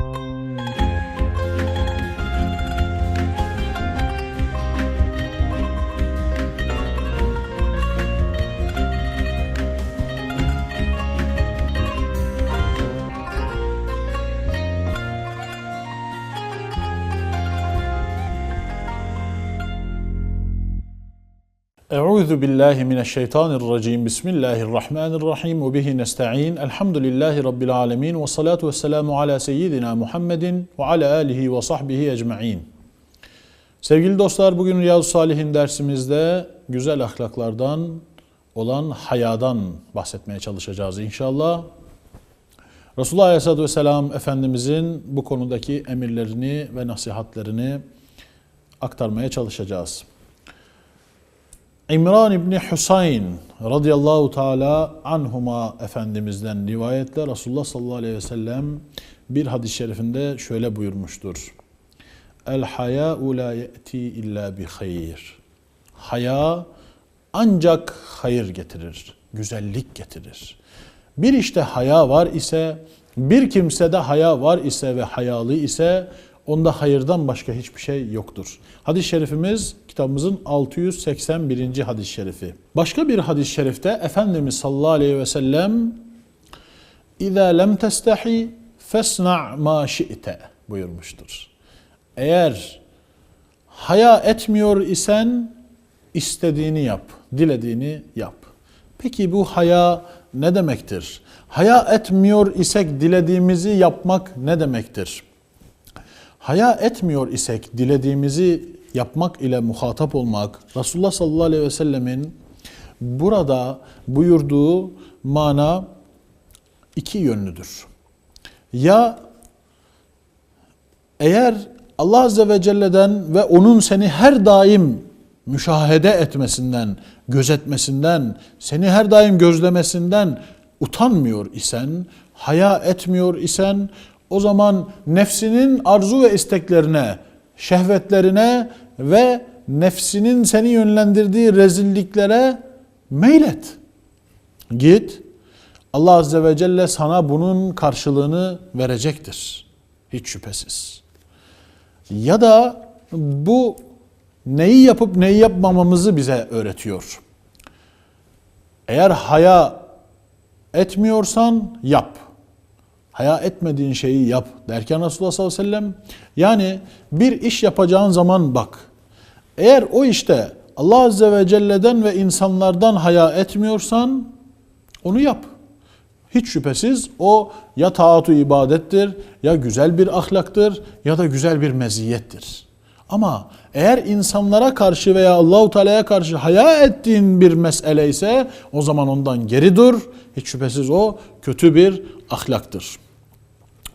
thank you Euzu billahi mineşşeytanirracim. Bismillahirrahmanirrahim. Ve bihi nestaîn. Elhamdülillahi rabbil alamin ve salatu vesselamu ala seyyidina Muhammedin ve ala alihi ve sahbihi ecmaîn. Sevgili dostlar, bugün Riyazu Salihin dersimizde güzel ahlaklardan olan hayadan bahsetmeye çalışacağız inşallah. Resulullah Aleyhisselatü Vesselam Efendimizin bu konudaki emirlerini ve nasihatlerini aktarmaya çalışacağız. İmran İbni Husayn radıyallahu teala anhuma Efendimiz'den rivayetle Resulullah sallallahu aleyhi ve sellem bir hadis-i şerifinde şöyle buyurmuştur. El hayâ'u la ye'ti illa bi hayır. Haya ancak hayır getirir, güzellik getirir. Bir işte haya var ise, bir kimsede haya var ise ve hayalı ise onda hayırdan başka hiçbir şey yoktur. Hadis-i şerifimiz kitabımızın 681. hadis-i şerifi. Başka bir hadis-i şerifte Efendimiz sallallahu aleyhi ve sellem İza lem testahi fesna' ma şi'te buyurmuştur. Eğer haya etmiyor isen istediğini yap, dilediğini yap. Peki bu haya ne demektir? Haya etmiyor isek dilediğimizi yapmak ne demektir? Haya etmiyor isek dilediğimizi yapmak ile muhatap olmak Resulullah sallallahu aleyhi ve sellemin burada buyurduğu mana iki yönlüdür. Ya eğer Allah azze ve celle'den ve onun seni her daim müşahede etmesinden, gözetmesinden, seni her daim gözlemesinden utanmıyor isen, haya etmiyor isen o zaman nefsinin arzu ve isteklerine, şehvetlerine ve nefsinin seni yönlendirdiği rezilliklere meylet. Git. Allah Azze ve Celle sana bunun karşılığını verecektir. Hiç şüphesiz. Ya da bu neyi yapıp neyi yapmamamızı bize öğretiyor. Eğer haya etmiyorsan yap. Haya etmediğin şeyi yap derken Resulullah sallallahu aleyhi ve sellem yani bir iş yapacağın zaman bak. Eğer o işte Allah azze ve celle'den ve insanlardan haya etmiyorsan onu yap. Hiç şüphesiz o ya taatu ibadettir, ya güzel bir ahlaktır ya da güzel bir meziyettir. Ama eğer insanlara karşı veya Allahu Teala'ya karşı haya ettiğin bir mesele ise o zaman ondan geri dur. Hiç şüphesiz o kötü bir ahlaktır.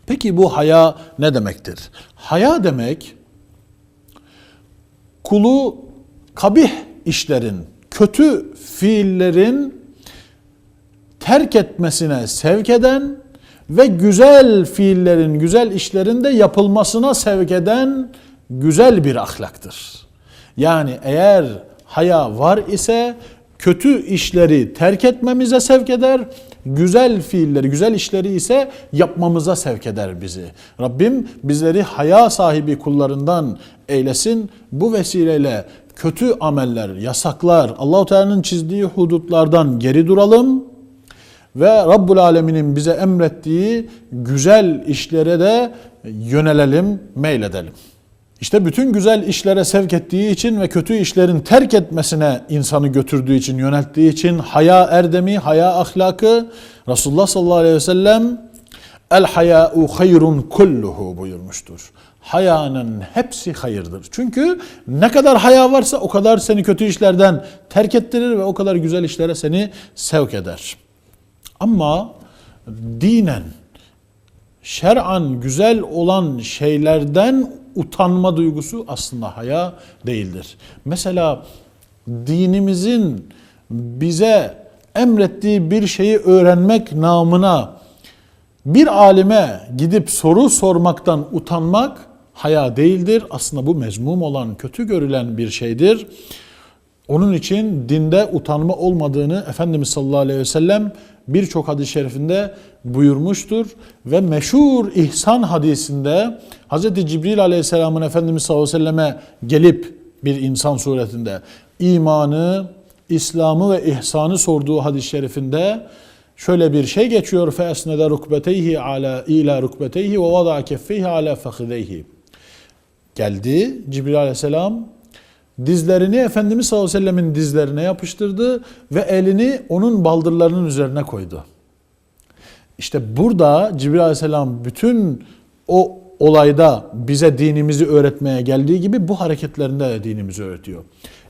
Peki bu haya ne demektir? Haya demek kulu kabih işlerin, kötü fiillerin terk etmesine sevk eden ve güzel fiillerin, güzel işlerin de yapılmasına sevk eden güzel bir ahlaktır. Yani eğer haya var ise kötü işleri terk etmemize sevk eder, güzel fiilleri, güzel işleri ise yapmamıza sevk eder bizi. Rabbim bizleri haya sahibi kullarından eylesin. Bu vesileyle kötü ameller, yasaklar, Allahu Teala'nın çizdiği hudutlardan geri duralım ve Rabbul Alemin'in bize emrettiği güzel işlere de yönelelim, meyledelim. İşte bütün güzel işlere sevk ettiği için ve kötü işlerin terk etmesine insanı götürdüğü için, yönelttiği için haya erdemi, haya ahlakı Resulullah sallallahu aleyhi ve sellem El haya'u hayrun kulluhu buyurmuştur. Hayanın hepsi hayırdır. Çünkü ne kadar haya varsa o kadar seni kötü işlerden terk ettirir ve o kadar güzel işlere seni sevk eder. Ama dinen, şer'an güzel olan şeylerden utanma duygusu aslında haya değildir. Mesela dinimizin bize emrettiği bir şeyi öğrenmek namına bir alime gidip soru sormaktan utanmak haya değildir. Aslında bu mezmum olan, kötü görülen bir şeydir. Onun için dinde utanma olmadığını Efendimiz sallallahu aleyhi ve sellem birçok hadis-i şerifinde buyurmuştur. Ve meşhur ihsan hadisinde Hz. Cibril aleyhisselamın Efendimiz sallallahu aleyhi ve selleme gelip bir insan suretinde imanı, İslam'ı ve ihsanı sorduğu hadis-i şerifinde şöyle bir şey geçiyor. فَاَسْنَدَ رُكْبَتَيْهِ عَلَى اِلَى رُكْبَتَيْهِ وَوَضَعَ كَفَّيْهِ عَلَى فَخِذَيْهِ Geldi Cibril aleyhisselam dizlerini Efendimiz sallallahu aleyhi ve sellemin dizlerine yapıştırdı ve elini onun baldırlarının üzerine koydu. İşte burada Cibril aleyhisselam bütün o olayda bize dinimizi öğretmeye geldiği gibi bu hareketlerinde de dinimizi öğretiyor.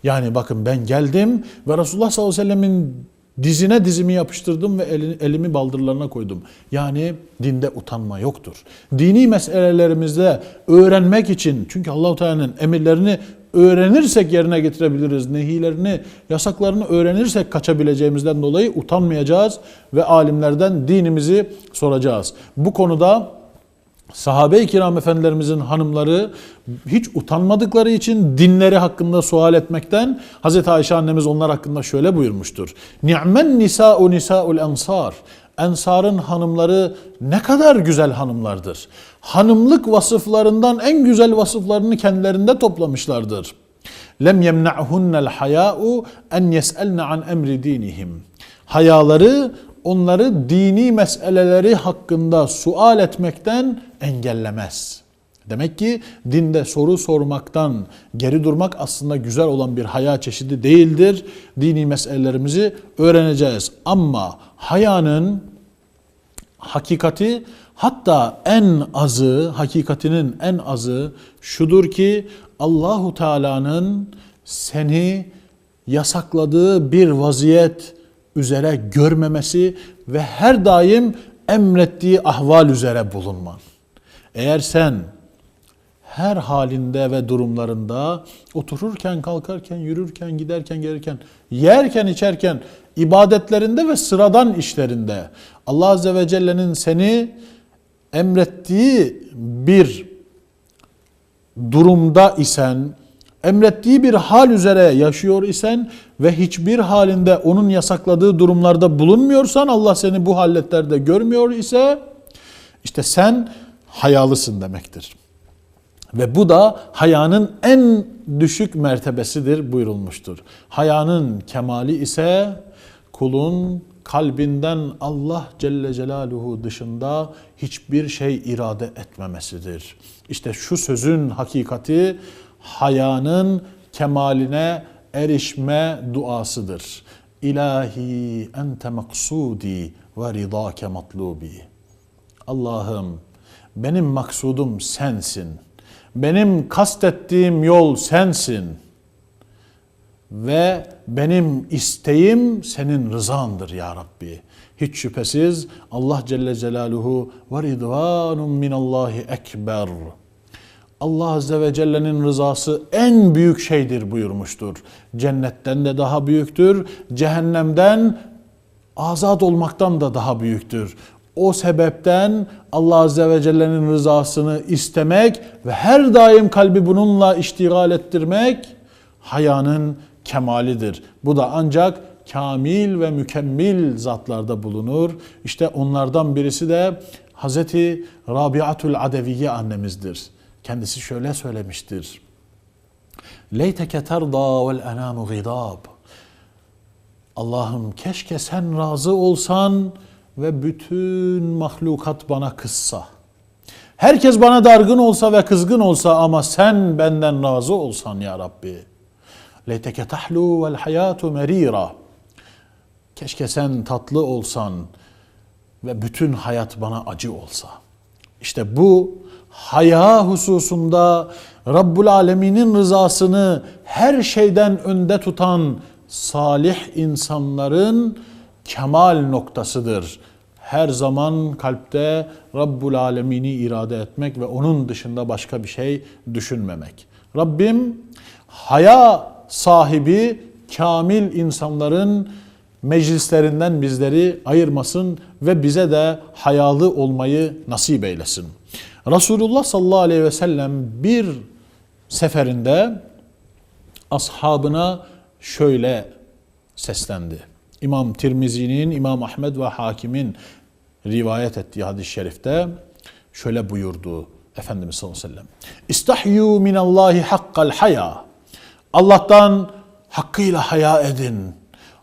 Yani bakın ben geldim ve Resulullah sallallahu aleyhi ve sellemin dizine dizimi yapıştırdım ve elimi baldırlarına koydum. Yani dinde utanma yoktur. Dini meselelerimizde öğrenmek için çünkü Allahu Teala'nın emirlerini öğrenirsek yerine getirebiliriz. Nehilerini, yasaklarını öğrenirsek kaçabileceğimizden dolayı utanmayacağız ve alimlerden dinimizi soracağız. Bu konuda sahabe-i kiram efendilerimizin hanımları hiç utanmadıkları için dinleri hakkında sual etmekten Hazreti Ayşe annemiz onlar hakkında şöyle buyurmuştur. Ni'men nisa'u nisa'ul ensar. Ensar'ın hanımları ne kadar güzel hanımlardır. Hanımlık vasıflarından en güzel vasıflarını kendilerinde toplamışlardır. Lem yemna'hunnel haya'u en yes'elne an emri dinihim. Hayaları onları dini meseleleri hakkında sual etmekten engellemez. Demek ki dinde soru sormaktan geri durmak aslında güzel olan bir haya çeşidi değildir. Dini meselelerimizi öğreneceğiz. Ama hayanın hakikati hatta en azı, hakikatinin en azı şudur ki Allahu Teala'nın seni yasakladığı bir vaziyet üzere görmemesi ve her daim emrettiği ahval üzere bulunman. Eğer sen her halinde ve durumlarında otururken, kalkarken, yürürken, giderken, gelirken, yerken, içerken, ibadetlerinde ve sıradan işlerinde Allah Azze ve Celle'nin seni emrettiği bir durumda isen, emrettiği bir hal üzere yaşıyor isen ve hiçbir halinde onun yasakladığı durumlarda bulunmuyorsan Allah seni bu halletlerde görmüyor ise işte sen hayalısın demektir. Ve bu da hayanın en düşük mertebesidir buyurulmuştur. Hayanın kemali ise kulun kalbinden Allah Celle Celaluhu dışında hiçbir şey irade etmemesidir. İşte şu sözün hakikati hayanın kemaline erişme duasıdır. İlahi ente maksudi ve ridake matlubi. Allah'ım benim maksudum sensin. Benim kastettiğim yol sensin. Ve benim isteğim senin rızandır ya Rabbi. Hiç şüphesiz Allah Celle Celaluhu ve ridvanun minallahi ekber. Allah Azze ve Celle'nin rızası en büyük şeydir buyurmuştur. Cennetten de daha büyüktür. Cehennemden azat olmaktan da daha büyüktür. O sebepten Allah Azze ve Celle'nin rızasını istemek ve her daim kalbi bununla iştigal ettirmek hayanın kemalidir. Bu da ancak kamil ve mükemmel zatlarda bulunur. İşte onlardan birisi de Hazreti Rabiatul Adeviye annemizdir. Kendisi şöyle söylemiştir. Leyteke terda vel enamu gidab. Allah'ım keşke sen razı olsan ve bütün mahlukat bana kızsa. Herkes bana dargın olsa ve kızgın olsa ama sen benden razı olsan ya Rabbi. Leyteke tahlu vel hayatu merira. Keşke sen tatlı olsan ve bütün hayat bana acı olsa. İşte bu haya hususunda Rabbul Alemin'in rızasını her şeyden önde tutan salih insanların kemal noktasıdır. Her zaman kalpte Rabbul Alemini irade etmek ve onun dışında başka bir şey düşünmemek. Rabbim haya sahibi kamil insanların meclislerinden bizleri ayırmasın ve bize de hayalı olmayı nasip eylesin. Resulullah sallallahu aleyhi ve sellem bir seferinde ashabına şöyle seslendi. İmam Tirmizi'nin, İmam Ahmed ve Hakim'in rivayet ettiği hadis-i şerifte şöyle buyurdu Efendimiz sallallahu aleyhi ve sellem. İstahyu minallahi hakkal haya. Allah'tan hakkıyla haya edin.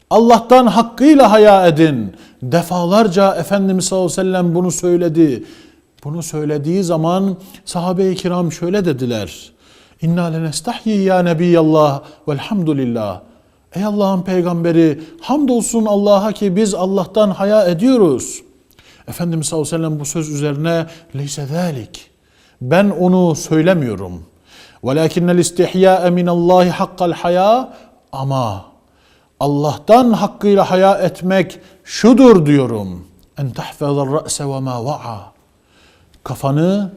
Allah'tan hakkıyla haya edin. Defalarca Efendimiz sallallahu aleyhi ve sellem bunu söyledi. Bunu söylediği zaman sahabe-i kiram şöyle dediler. İnna lenestahyi ya nebiyallah velhamdülillah. Ey Allah'ın peygamberi hamdolsun Allah'a ki biz Allah'tan haya ediyoruz. Efendimiz sallallahu aleyhi ve sellem bu söz üzerine leyse zalik. Ben onu söylemiyorum. Velakinnel istihya minallahi hakkal haya ama Allah'tan hakkıyla haya etmek şudur diyorum. En tahfazar ra'se ve ma va'a. Kafanı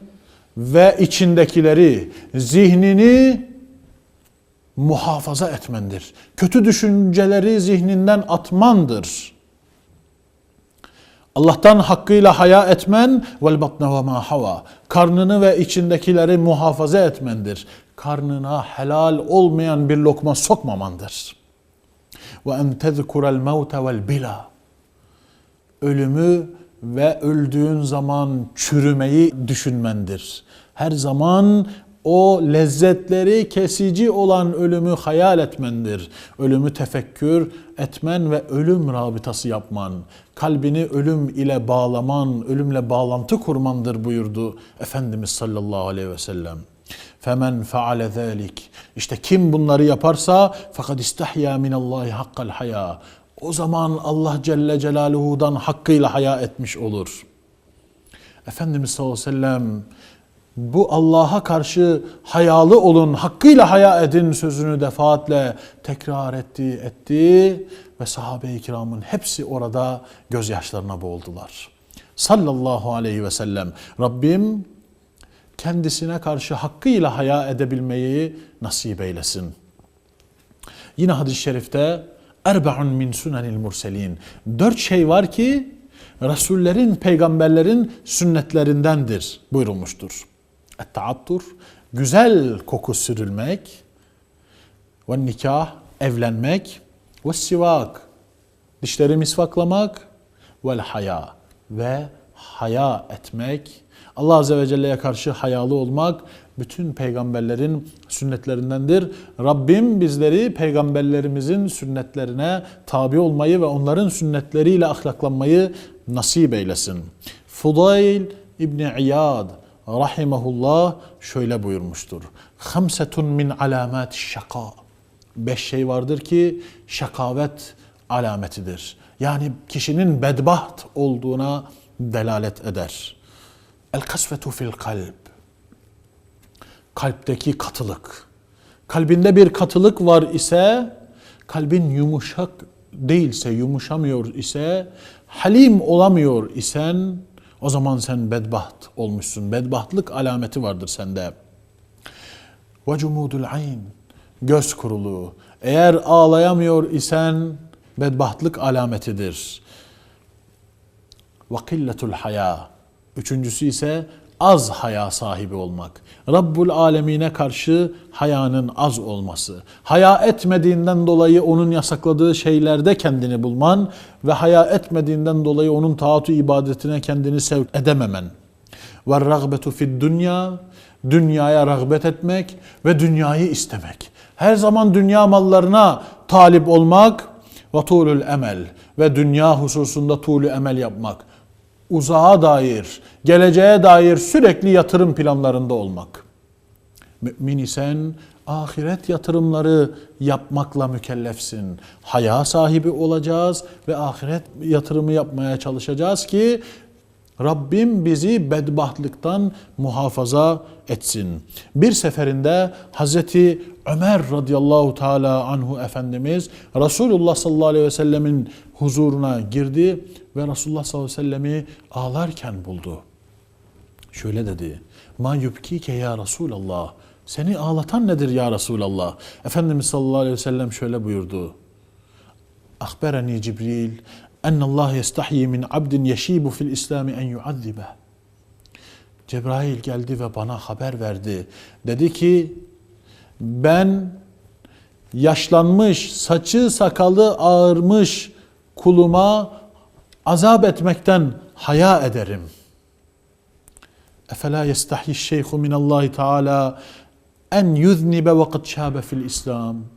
ve içindekileri, zihnini muhafaza etmendir. Kötü düşünceleri zihninden atmandır. Allah'tan hakkıyla haya etmen vel batne ve ma hava. Karnını ve içindekileri muhafaza etmendir. Karnına helal olmayan bir lokma sokmamandır. Ve en tezkurel mevte vel bila. Ölümü ve öldüğün zaman çürümeyi düşünmendir. Her zaman o lezzetleri kesici olan ölümü hayal etmendir. Ölümü tefekkür etmen ve ölüm rabitası yapman. Kalbini ölüm ile bağlaman, ölümle bağlantı kurmandır buyurdu Efendimiz sallallahu aleyhi ve sellem. Femen faale zalik. İşte kim bunları yaparsa fakat istahya minallahi hakkal haya. O zaman Allah Celle Celaluhu'dan hakkıyla haya etmiş olur. Efendimiz sallallahu aleyhi ve sellem bu Allah'a karşı hayalı olun, hakkıyla haya edin sözünü defaatle tekrar etti, etti ve sahabe-i kiramın hepsi orada gözyaşlarına boğuldular. Sallallahu aleyhi ve sellem Rabbim kendisine karşı hakkıyla haya edebilmeyi nasip eylesin. Yine hadis-i şerifte Erbe'un min sunanil murselin. Dört şey var ki Resullerin, peygamberlerin sünnetlerindendir buyurulmuştur. Et-taattur, güzel koku sürülmek, ve nikah, evlenmek, ve sivak, dişleri misvaklamak, vel haya ve haya etmek, Allah Azze ve Celle'ye karşı hayalı olmak bütün peygamberlerin sünnetlerindendir. Rabbim bizleri peygamberlerimizin sünnetlerine tabi olmayı ve onların sünnetleriyle ahlaklanmayı nasip eylesin. Fudayl İbni İyad rahimahullah şöyle buyurmuştur. Hamsetun min alamat şaka. Beş şey vardır ki şakavet alametidir. Yani kişinin bedbaht olduğuna delalet eder. El kasvetu fil kalb. Kalpteki katılık. Kalbinde bir katılık var ise, kalbin yumuşak değilse, yumuşamıyor ise, halim olamıyor isen, o zaman sen bedbaht olmuşsun. Bedbahtlık alameti vardır sende. Ve cumudul ayn. Göz kuruluğu. Eğer ağlayamıyor isen bedbahtlık alametidir. Ve killetul haya. Üçüncüsü ise az haya sahibi olmak. Rabbul alemine karşı hayanın az olması. Haya etmediğinden dolayı onun yasakladığı şeylerde kendini bulman ve haya etmediğinden dolayı onun taatu ibadetine kendini sevk edememen. Ve ragbetu fid dünya dünyaya rağbet etmek ve dünyayı istemek. Her zaman dünya mallarına talip olmak ve tulul emel ve dünya hususunda tuğlu emel yapmak uzağa dair, geleceğe dair sürekli yatırım planlarında olmak. Mümin isen ahiret yatırımları yapmakla mükellefsin. Haya sahibi olacağız ve ahiret yatırımı yapmaya çalışacağız ki Rabbim bizi bedbahtlıktan muhafaza etsin. Bir seferinde Hazreti Ömer radıyallahu teala anhu Efendimiz Resulullah sallallahu aleyhi ve sellemin huzuruna girdi ve Resulullah sallallahu aleyhi ve sellemi ağlarken buldu. Şöyle dedi. Ma yubkike ya Resulallah. Seni ağlatan nedir ya Resulallah? Efendimiz sallallahu aleyhi ve sellem şöyle buyurdu. Akbereni Cibril en Allah yestahyi min abdin yeşibu fil İslami en yuazzibe. Cebrail geldi ve bana haber verdi. Dedi ki ben yaşlanmış, saçı sakalı ağırmış kuluma azap etmekten haya ederim. Efela yestahyi şeyhu minallahi teala en yuznibe ve kad şabe fil İslam.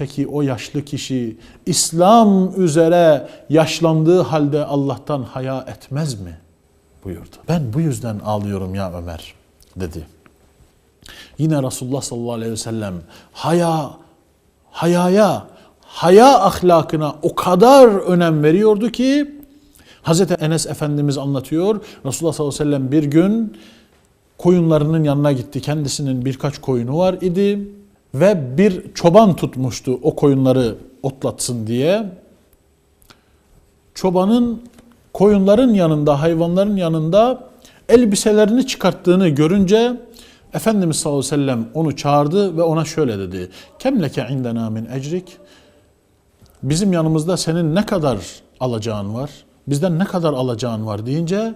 Peki o yaşlı kişi İslam üzere yaşlandığı halde Allah'tan haya etmez mi? buyurdu. Ben bu yüzden ağlıyorum ya Ömer dedi. Yine Resulullah sallallahu aleyhi ve sellem haya, hayaya, haya ahlakına o kadar önem veriyordu ki Hazreti Enes Efendimiz anlatıyor. Resulullah sallallahu aleyhi ve sellem bir gün koyunlarının yanına gitti. Kendisinin birkaç koyunu var idi ve bir çoban tutmuştu o koyunları otlatsın diye. Çobanın koyunların yanında, hayvanların yanında elbiselerini çıkarttığını görünce Efendimiz sallallahu aleyhi ve sellem onu çağırdı ve ona şöyle dedi. Kemleke indena min ecrik. Bizim yanımızda senin ne kadar alacağın var? Bizden ne kadar alacağın var deyince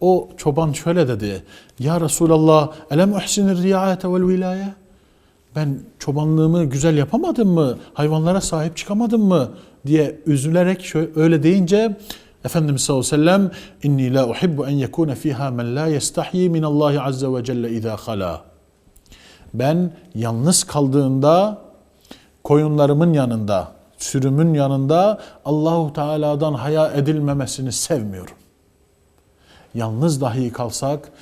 o çoban şöyle dedi. Ya Resulallah elem uhsinir riayete vel vilaye. Ben çobanlığımı güzel yapamadım mı? Hayvanlara sahip çıkamadım mı? diye üzülerek şöyle, öyle deyince Efendimiz sallallahu aleyhi ve sellem inni la uhibbu en yekuna fiha men la yestahyi min Allah azze ve celle iza khala. Ben yalnız kaldığında koyunlarımın yanında, sürümün yanında Allahu Teala'dan haya edilmemesini sevmiyorum. Yalnız dahi kalsak,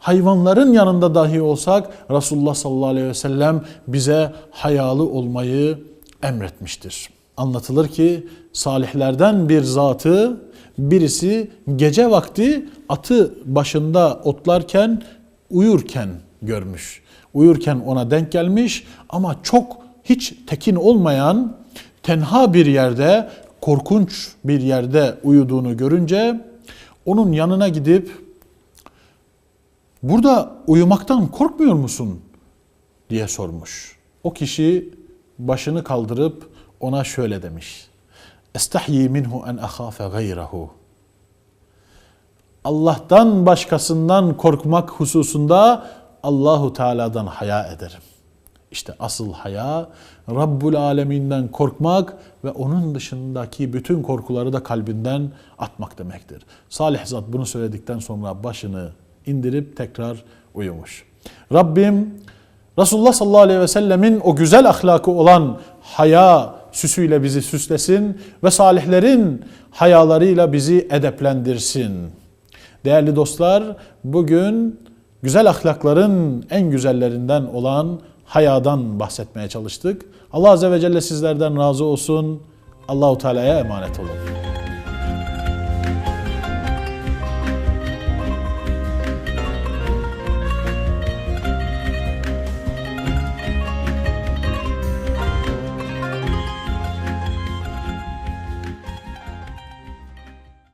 hayvanların yanında dahi olsak Resulullah sallallahu aleyhi ve sellem bize hayalı olmayı emretmiştir. Anlatılır ki salihlerden bir zatı birisi gece vakti atı başında otlarken uyurken görmüş. Uyurken ona denk gelmiş ama çok hiç tekin olmayan tenha bir yerde korkunç bir yerde uyuduğunu görünce onun yanına gidip burada uyumaktan korkmuyor musun diye sormuş. O kişi başını kaldırıp ona şöyle demiş. Estahyi minhu en ahafe gayrahu. Allah'tan başkasından korkmak hususunda Allahu Teala'dan haya ederim. İşte asıl haya Rabbul Aleminden korkmak ve onun dışındaki bütün korkuları da kalbinden atmak demektir. Salih zat bunu söyledikten sonra başını indirip tekrar uyumuş. Rabbim Resulullah sallallahu aleyhi ve sellemin o güzel ahlakı olan haya süsüyle bizi süslesin ve salihlerin hayalarıyla bizi edeplendirsin. Değerli dostlar, bugün güzel ahlakların en güzellerinden olan hayadan bahsetmeye çalıştık. Allah Azze ve Celle sizlerden razı olsun. Allahu Teala'ya emanet olun.